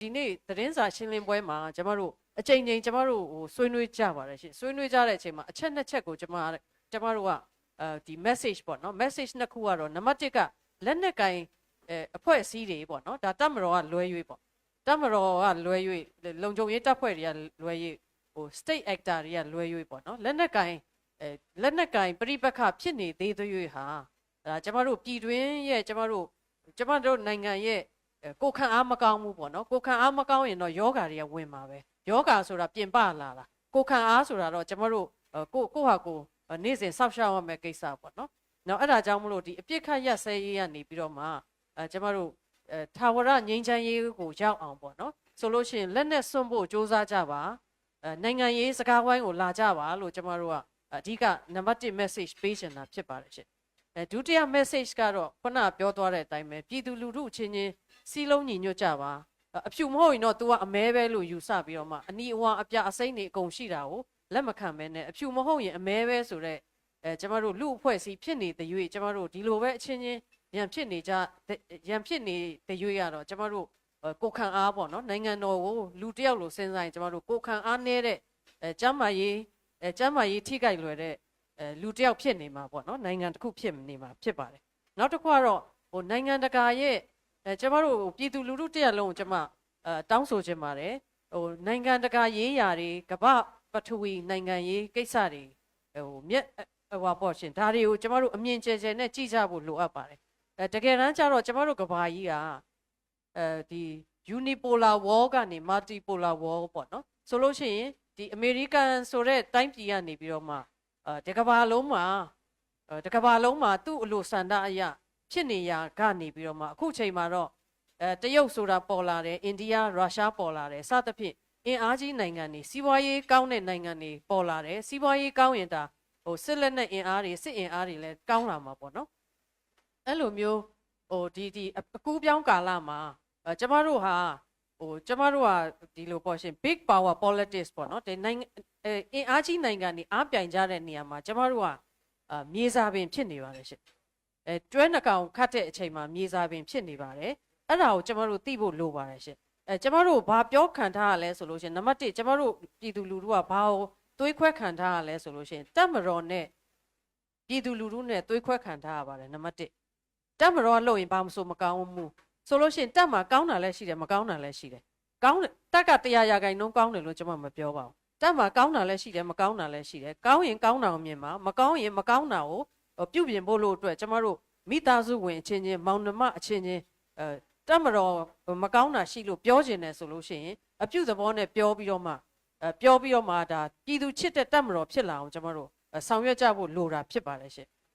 ဒီနေ့သတင်းစာရှင်းလင်းပွဲမှာကျမတို့အချိန်ချင်းကျမတို့ဟိုဆွေးနွေးကြပါတယ်ရှင်ဆွေးနွေးကြတဲ့အချိန်မှာအချက်နှစ်ချက်ကိုကျမကျမတို့ကအဲဒီ message ပေါ့နော် message နှစ်ခုကတော့နံပါတ်1ကလက်နက်ကင်အဲအဖွဲ့အစည်းတွေပေါ့နော်ဒါတပ်မတော်ကလွဲ၍ပေါ့တပ်မတော်ကလွဲ၍လုံခြုံရေးတပ်ဖွဲ့တွေကလွဲ၍ဟို state actor တွေကလွဲ၍ပေါ့နော်လက်နက်ကင်အဲလက်နက်ကင်ပြိပက္ခဖြစ်နေသေးသေး၍ဟာဒါကျမတို့ပြည်တွင်းရဲ့ကျမတို့ကျမတို့နိုင်ငံရဲ့အဲ ကိုယ်ခံအားမကောင်းဘူးပေါ့နော်ကိုယ်ခံအားမကောင်းရင်တော့ယောဂါတွေကဝင်မှာပဲယောဂါဆိုတာပြင်ပလာတာကိုယ်ခံအားဆိုတာတော့ကျမတို့အဲကိုကိုယ့်ဟာကိုယ်အဲနေ့စဉ်စောင့်ရှောက်ရမယ့်ကိစ္စပေါ့နော်နော်အဲ့ဒါကြောင့်မလို့ဒီအပြစ်ခတ်ရက်စဲရေးကနေပြီးတော့မှအဲကျမတို့အဲထာဝရငြိမ်းချမ်းရေးကိုရောက်အောင်ပေါ့နော်ဆိုလို့ရှိရင်လက်နဲ့စွန့်ဖို့စ조사ကြပါအဲနိုင်ငံရေးစကားဝိုင်းကိုလာကြပါလို့ကျမတို့ကအဓိကနံပါတ်1 message ပေးချင်တာဖြစ်ပါတယ်ရှင်အဲဒုတိယ message ကတော့ခုနပြောသွားတဲ့အတိုင်းပဲပြည်သူလူထုအချင်းချင်း စီးလုံးညီညွတ်ကြပါအအဖြူမဟုတ်ရင်တော့ तू ကအမဲပဲလို့ယူဆပြီးတော့မှအနီအဝါအပြအစိမ့်တွေအကုန်ရှိတာကိုလက်မခံမဲနဲ့အဖြူမဟုတ်ရင်အမဲပဲဆိုတော့အဲကျမတို့လူအဖွဲ့အစည်းဖြစ်နေတဲ့၍ကျမတို့ဒီလိုပဲအချင်းချင်းရန်ဖြစ်နေကြရန်ဖြစ်နေတဲ့၍ရတော့ကျမတို့အဲကိုယ်ခံအားပေါ့နော်နိုင်ငံတော်ကိုလူတစ်ယောက်လိုစဉ်းစားရင်ကျမတို့ကိုယ်ခံအားနည်းတဲ့အဲကျမ်းမာရေးအဲကျမ်းမာရေးထိခိုက်လွယ်တဲ့အဲလူတစ်ယောက်ဖြစ်နေမှာပေါ့နော်နိုင်ငံတစ်ခုဖြစ်နေမှာဖြစ်ပါတယ်နောက်တစ်ခုကတော့ဟိုနိုင်ငံတကာရဲ့ အဲကျမတို့ပြည်သူလူထုတစ်ရပ်လုံးကိုကျမအဲတောင်းဆိုချင်ပါတယ်ဟိုနိုင်ငံတကာရေးရာတွေကမ္ဘာပထဝီနိုင်ငံရေးကိစ္စတွေဟိုမြက်ဟိုပါပေါ့ရှင်ဒါတွေကိုကျမတို့အမြင်ကျယ်ကျယ်နဲ့ကြည့်ကြဖို့လိုအပ်ပါတယ်အဲတကယ်တမ်းကျတော့ကျမတို့ကဘာကြီးကအဲဒီ unipolar war ကနေ multipolar war ပေါ့နော်ဆိုလို့ရှိရင်ဒီ American ဆိုတဲ့တိုင်းပြည်ကနေပြီးတော့မှအဲဒီကဘာလုံးမှာအဲဒီကဘာလုံးမှာသူ့အလိုဆန္ဒအရ ဖြစ်နေရကနေပြီးတော့မှအခုချိန်မှာတော့အဲတရုတ်ဆိုတာပေါ်လာတယ်အိန္ဒိယရုရှားပေါ်လာတယ်စသဖြင့်အင်အားကြီးနိုင်ငံတွေစီးပွားရေးကောင်းတဲ့နိုင်ငံတွေပေါ်လာတယ်စီးပွားရေးကောင်းရင်ဒါဟိုစစ်လက်နက်အင်အားတွေစစ်အင်အားတွေလည်းကောင်းလာမှာပေါ့နော်အဲ့လိုမျိုးဟိုဒီဒီအကူးပြောင်းကာလမှာအဲကျမတို့ဟာဟိုကျမတို့ဟာဒီလိုပေါ့ရှင် big power politics ပေါ့နော်ဒီနိုင်ငံအဲအင်အားကြီးနိုင်ငံတွေအားပြိုင်ကြတဲ့နေရာမှာကျမတို့ကအာမြေစာပင်ဖြစ်နေပါတယ်ရှင် အဲကျွဲနှကောင်ခတ်တဲ့အချိန်မှာမြေစာပင်ဖြစ်နေပါတယ်အဲ့ဒါကိုကျမတို့သိဖို့လိုပါတယ်ရှင်အဲကျမတို့ဘာပြောခံထားရလဲဆိုလို့ရှင်နံပါတ်1ကျမတို့ပြည်သူလူထုကဘာကိုသွေးခွဲခံထားရလဲဆိုလို့ရှင်တက်မတော်နဲ့ပြည်သူလူထုနဲ့သွေးခွဲခံထားရပါတယ်နံပါတ်1တက်မတော်လို့ရင်ဘာမဆိုမကောင်းဘူးဆိုလို့ရှင်တက်မှာကောင်းတာလည်းရှိတယ်မကောင်းတာလည်းရှိတယ်ကောင်းတယ်တက်ကတရားရာခိုင်နှုန်းကောင်းတယ်လို့ကျွန်မမပြောပါဘူးတက်မှာကောင်းတာလည်းရှိတယ်မကောင်းတာလည်းရှိတယ်ကောင်းရင်ကောင်းတာကိုမြင်ပါမကောင်းရင်မကောင်းတာကို ပြုပြင်ဖို့လို့အတွက်ကျွန်မတို့မိသားစုဝင်အချင်းချင်းမောင်နှမအချင်းချင်းအဲတက်မတော်မကောင်းတာရှိလို့ပြောကျင်တယ်ဆိုလို့ရှိရင်အပြုသဘောနဲ့ပြောပြီးတော့မှအဲပြောပြီးတော့မှဒါပြည်သူချစ်တဲ့တက်မတော်ဖြစ်လာအောင်ကျွန်မတို့ဆောင်ရွက်ကြဖို့လိုတာဖြစ်ပါတယ်ရှင်